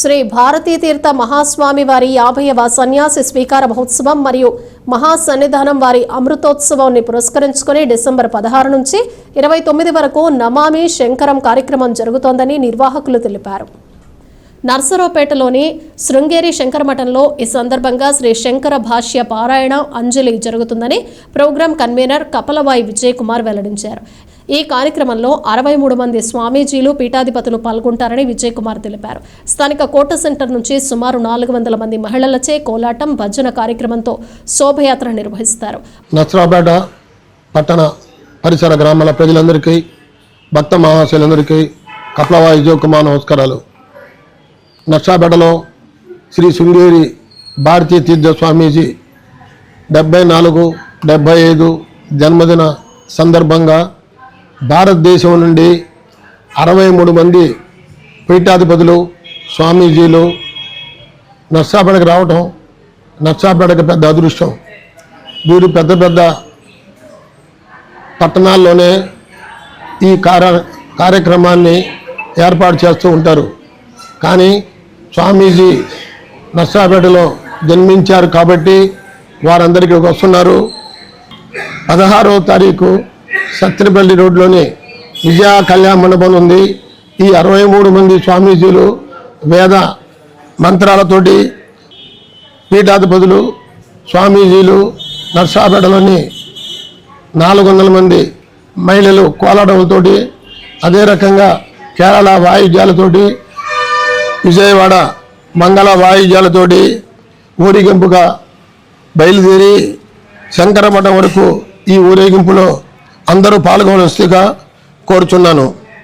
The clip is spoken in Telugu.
శ్రీ భారతీ తీర్థ మహాస్వామి వారి యాభైవ సన్యాసి స్వీకార మహోత్సవం మరియు మహాసన్నిధానం వారి అమృతోత్సవాన్ని పురస్కరించుకుని డిసెంబర్ పదహారు నుంచి ఇరవై తొమ్మిది వరకు నమామి శంకరం కార్యక్రమం జరుగుతోందని నిర్వాహకులు తెలిపారు. నర్సరావుపేటలోని శృంగేరి శంకరమఠంలో ఈ సందర్భంగా శ్రీ శంకర భాష్య పారాయణ అంజలి జరుగుతుందని ప్రోగ్రాం కన్వీనర్ కపలవాయి విజయ్ కుమార్ వెల్లడించారు. ఈ కార్యక్రమంలో అరవై మూడు మంది స్వామీజీలు పీఠాధిపతులు పాల్గొంటారని విజయ్ కుమార్ తెలిపారు. స్థానిక కోట సెంటర్ నుంచి సుమారు నాలుగు వందల మంది మహిళలచే కోలాటం భజన కార్యక్రమంతో శోభయాత్ర నిర్వహిస్తారు. నస్రాపేట పట్టణ పరిసర గ్రామాల ప్రజలందరికీ భక్త మహాశయులందరికీ కప్లవాయి విజయ్ కుమార్ నమస్కారాలు. నర్సాపేటలో శ్రీ శృంగేరి భారతీయ తీర్థ స్వామీజీ డెబ్బై నాలుగు డెబ్బై ఐదు జన్మదిన సందర్భంగా భారతదేశం నుండి అరవై మూడు మంది పీఠాధిపతులు స్వామీజీలు నర్సాపేటకు రావటం నర్సాపేటకు పెద్ద అదృష్టం. వీరు పెద్ద పెద్ద పట్టణాల్లోనే ఈ కార్య కార్యక్రమాన్ని ఏర్పాటు చేస్తూ ఉంటారు. కానీ స్వామీజీ నర్సాపేటలో జన్మించారు కాబట్టి వారందరికీ వస్తున్నారు. పదహారవ తారీఖు సత్తినపల్లి రోడ్లోని విజయ కళ్యాణ మండపం ఉంది. ఈ అరవై మూడు మంది స్వామీజీలు వేద మంత్రాలతోటి పీఠాధిపతులు స్వామీజీలు నర్సాపేటలోని నాలుగు వందల మంది మహిళలు కోలాటంతోటి అదే రకంగా కేరళ వాయిద్యాలతోటి విజయవాడ మంగళ వాయిద్యాలతోటి ఊరేగింపుగా బయలుదేరి శంకరమఠం వరకు ఈ ఊరేగింపులో అందరూ పాల్గొనవలసిగా కోరుచున్నాను.